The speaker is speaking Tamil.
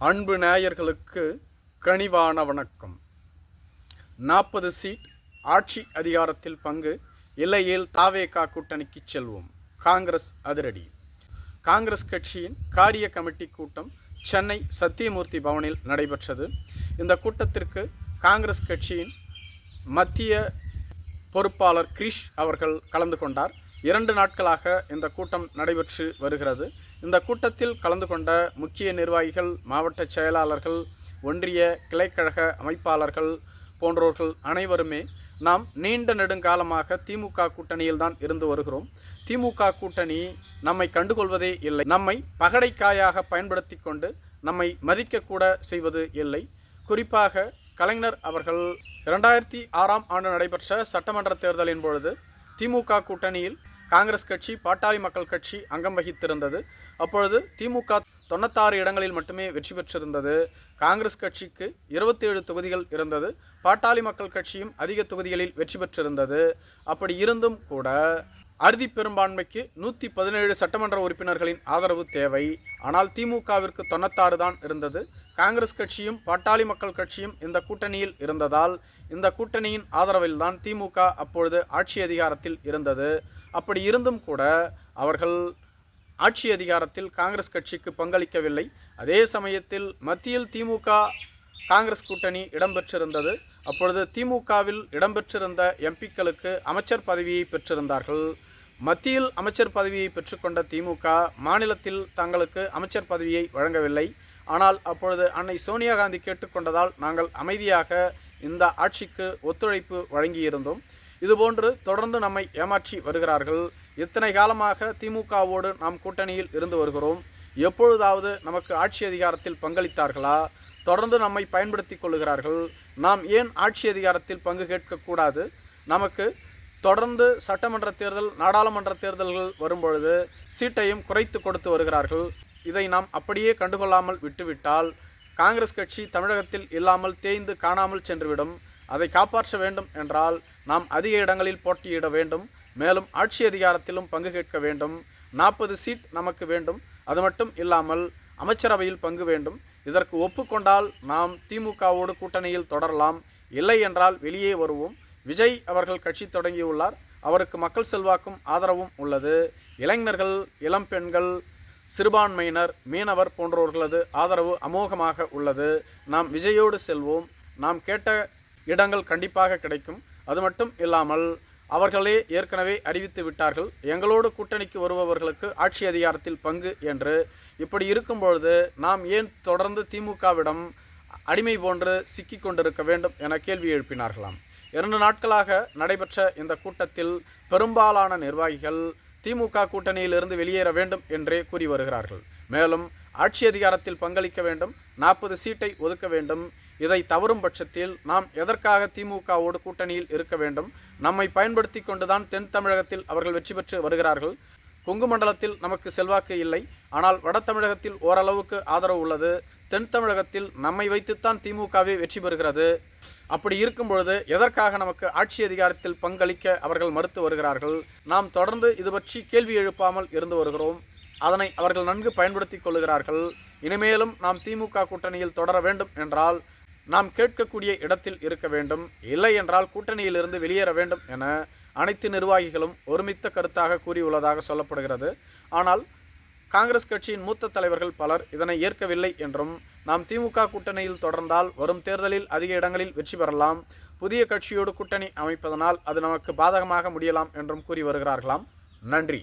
அன்பு நேயர்களுக்கு கனிவான வணக்கம். நாற்பது சீட் ஆட்சி அதிகாரத்தில் பங்கு இல்லையில் தாவேகா கூட்டணிக்கு செல்வோம். காங்கிரஸ் அதிரடி. காங்கிரஸ் கட்சியின் காரிய கமிட்டி கூட்டம் சென்னை சத்தியமூர்த்தி பவனில் நடைபெற்றது. இந்த கூட்டத்திற்கு காங்கிரஸ் கட்சியின் மத்திய பொறுப்பாளர் கிரீஷ் அவர்கள் கலந்து கொண்டார். இரண்டு நாட்களாக இந்த கூட்டம் நடைபெற்று வருகிறது. இந்த கூட்டத்தில் கலந்து கொண்ட முக்கிய நிர்வாகிகள் மாவட்ட செயலாளர்கள் ஒன்றிய கிளைக்கழக அமைப்பாளர்கள் போன்றோர்கள் அனைவருமே நாம் நீண்ட நெடுங்காலமாக திமுக கூட்டணியில் தான் இருந்து வருகிறோம். திமுக கூட்டணி நம்மை கண்டுகொள்வதே இல்லை. நம்மை பகடைக்காயாக பயன்படுத்தி கொண்டு நம்மை மதிக்கக்கூட செய்வது இல்லை. குறிப்பாக கலைஞர் அவர்கள் இரண்டாயிரத்தி ஆறாம் ஆண்டு நடைபெற்ற சட்டமன்ற தேர்தலின் பொழுது திமுக கூட்டணியில் காங்கிரஸ் கட்சி பாட்டாளி மக்கள் கட்சி அங்கம் வகித்திருந்தது. அப்பொழுது திமுக தொண்ணூத்தாறு இடங்களில் மட்டுமே வெற்றி பெற்றிருந்தது. காங்கிரஸ் கட்சிக்கு இருபத்தி ஏழு தொகுதிகள் இருந்தது. பாட்டாளி மக்கள் கட்சியும் அதிக தொகுதிகளில் வெற்றி பெற்றிருந்தது. அப்படி இருந்தும் கூட அறுதி பெரும்பான்மைக்கு நூற்றி பதினேழு சட்டமன்ற உறுப்பினர்களின் ஆதரவு தேவை. ஆனால் திமுகவிற்கு தொண்ணூத்தாறு தான் இருந்தது. காங்கிரஸ் கட்சியும் பாட்டாளி மக்கள் கட்சியும் இந்த கூட்டணியில் இருந்ததால் இந்த கூட்டணியின் ஆதரவில் தான் திமுக அப்பொழுது ஆட்சி அதிகாரத்தில் இருந்தது. அப்படி இருந்தும் கூட அவர்கள் ஆட்சி அதிகாரத்தில் காங்கிரஸ் கட்சிக்கு பங்களிக்கவில்லை. அதே சமயத்தில் மத்தியில் திமுக காங்கிரஸ் கூட்டணி இடம்பெற்றிருந்தது. அப்பொழுது திமுகவில் இடம்பெற்றிருந்த எம்பிக்களுக்கு அமைச்சர் பதவியை பெற்றிருந்தார்கள். மத்தியில் அமைச்சர் பதவியை பெற்றுக்கொண்ட திமுக மாநிலத்தில் தங்களுக்கு அமைச்சர் பதவியை வழங்கவில்லை. ஆனால் அப்பொழுது அன்னை சோனியா காந்தி கேட்டுக்கொண்டதால் நாங்கள் அமைதியாக இந்த ஆட்சிக்கு ஒத்துழைப்பு வழங்கியிருந்தோம். இதுபோன்று தொடர்ந்து நம்மை ஏமாற்றி வருகிறார்கள். இத்தனை காலமாக திமுகவோடு நாம் கூட்டணியில் இருந்து வருகிறோம். எப்பொழுதாவது நமக்கு ஆட்சி அதிகாரத்தில் பங்களித்தார்களா? தொடர்ந்து நம்மை பயன்படுத்தி கொள்கிறார்கள் நாம் ஏன் ஆட்சி அதிகாரத்தில் பங்கு கேட்கக்கூடாது? நமக்கு தொடர்ந்து சட்டமன்ற தேர்தல் நாடாளுமன்ற தேர்தல்கள் வரும்பொழுது சீட்டையும் குறைத்து கொடுத்து வருகிறார்கள். இதை நாம் அப்படியே கண்டுகொள்ளாமல் விட்டுவிட்டால் காங்கிரஸ் கட்சி தமிழகத்தில் இல்லாமல் தேய்ந்து காணாமல் சென்றுவிடும். அதை காப்பாற்ற வேண்டும் என்றால் நாம் அதிக இடங்களில் போட்டியிட வேண்டும். மேலும் ஆட்சி அதிகாரத்திலும் பங்கு கேட்க வேண்டும். நாற்பது சீட் நமக்கு வேண்டும். அது மட்டும் இல்லாமல் அமைச்சரவையில் பங்கு வேண்டும். இதற்கு ஒப்புக்கொண்டால் நாம் திமுகவோடு கூட்டணியில் தொடரலாம். இல்லை என்றால் வெளியே வருவோம். விஜய் அவர்கள் கட்சி தொடங்கியுள்ளார். அவருக்கு மக்கள் செல்வாக்கும் ஆதரவும் உள்ளது. இளைஞர்கள் இளம் பெண்கள் சிறுபான்மையினர் மீனவர் போன்றவர்களது ஆதரவு அமோகமாக உள்ளது. நாம் விஜயோடு செல்வோம். நாம் கேட்ட இடங்கள் கண்டிப்பாக கிடைக்கும். அது மட்டும் இல்லாமல் அவர்களே ஏற்கனவே அறிவித்து விட்டார்கள். எங்களோடு கூட்டணிக்கு வருபவர்களுக்கு ஆட்சி அதிகாரத்தில் பங்கு என்று. இப்படி இருக்கும்பொழுது நாம் ஏன் தொடர்ந்து திமுகவிடம் அடிமை போன்று சிக்கிக் கொண்டிருக்க வேண்டும் என கேள்வி எழுப்பினார்களாம். இரண்டு நாட்களாக நடைபெற்ற இந்த கூட்டத்தில் பெரும்பாலான நிர்வாகிகள் திமுக கூட்டணியிலிருந்து வெளியேற வேண்டும் என்றே கூறி வருகிறார்கள். மேலும் ஆட்சி அதிகாரத்தில் பங்களிக்க வேண்டும் நாற்பது சீட்டை ஒதுக்க வேண்டும். இதை தவறும் பட்சத்தில் நாம் எதற்காக திமுகவோடு கூட்டணியில் இருக்க வேண்டும்? நம்மை பயன்படுத்தி கொண்டுதான் தென் தமிழகத்தில் அவர்கள் வெற்றி பெற்று வருகிறார்கள். கொங்கு மண்டலத்தில் நமக்கு செல்வாக்கு இல்லை. ஆனால் வட தமிழகத்தில் ஓரளவுக்கு ஆதரவு உள்ளது. தென் தமிழகத்தில் நம்மை வைத்துத்தான் திமுகவே வெற்றி பெறுகிறது. அப்படி இருக்கும் பொழுது எதற்காக நமக்கு ஆட்சி அதிகாரத்தில் பங்களிக்க அவர்கள் மறுத்து வருகிறார்கள்? நாம் தொடர்ந்து இது பற்றி கேள்வி எழுப்பாமல் இருந்து வருகிறோம். அதனை அவர்கள் நன்கு பயன்படுத்தி கொள்ளுகிறார்கள். இனிமேலும் நாம் திமுக கூட்டணியில் தொடர வேண்டும் என்றால் நாம் கேட்கக்கூடிய இடத்தில் இருக்க வேண்டும். இல்லை என்றால் கூட்டணியிலிருந்து வெளியேற வேண்டும் என அனைத்து நிர்வாகிகளும் ஒருமித்த கருத்தாக கூறியுள்ளதாக சொல்லப்படுகிறது. ஆனால் காங்கிரஸ் கட்சியின் மூத்த தலைவர்கள் பலர் இதனை ஏற்கவில்லை என்றும் நாம் திமுக கூட்டணியில் தொடர்ந்தால் வரும் தேர்தலில் அதிக இடங்களில் வெற்றி பெறலாம். புதிய கட்சியோடு கூட்டணி அமைப்பதனால் அது நமக்கு பாதகமாக முடியலாம் என்றும் கூறி வருகிறார்களாம். நன்றி.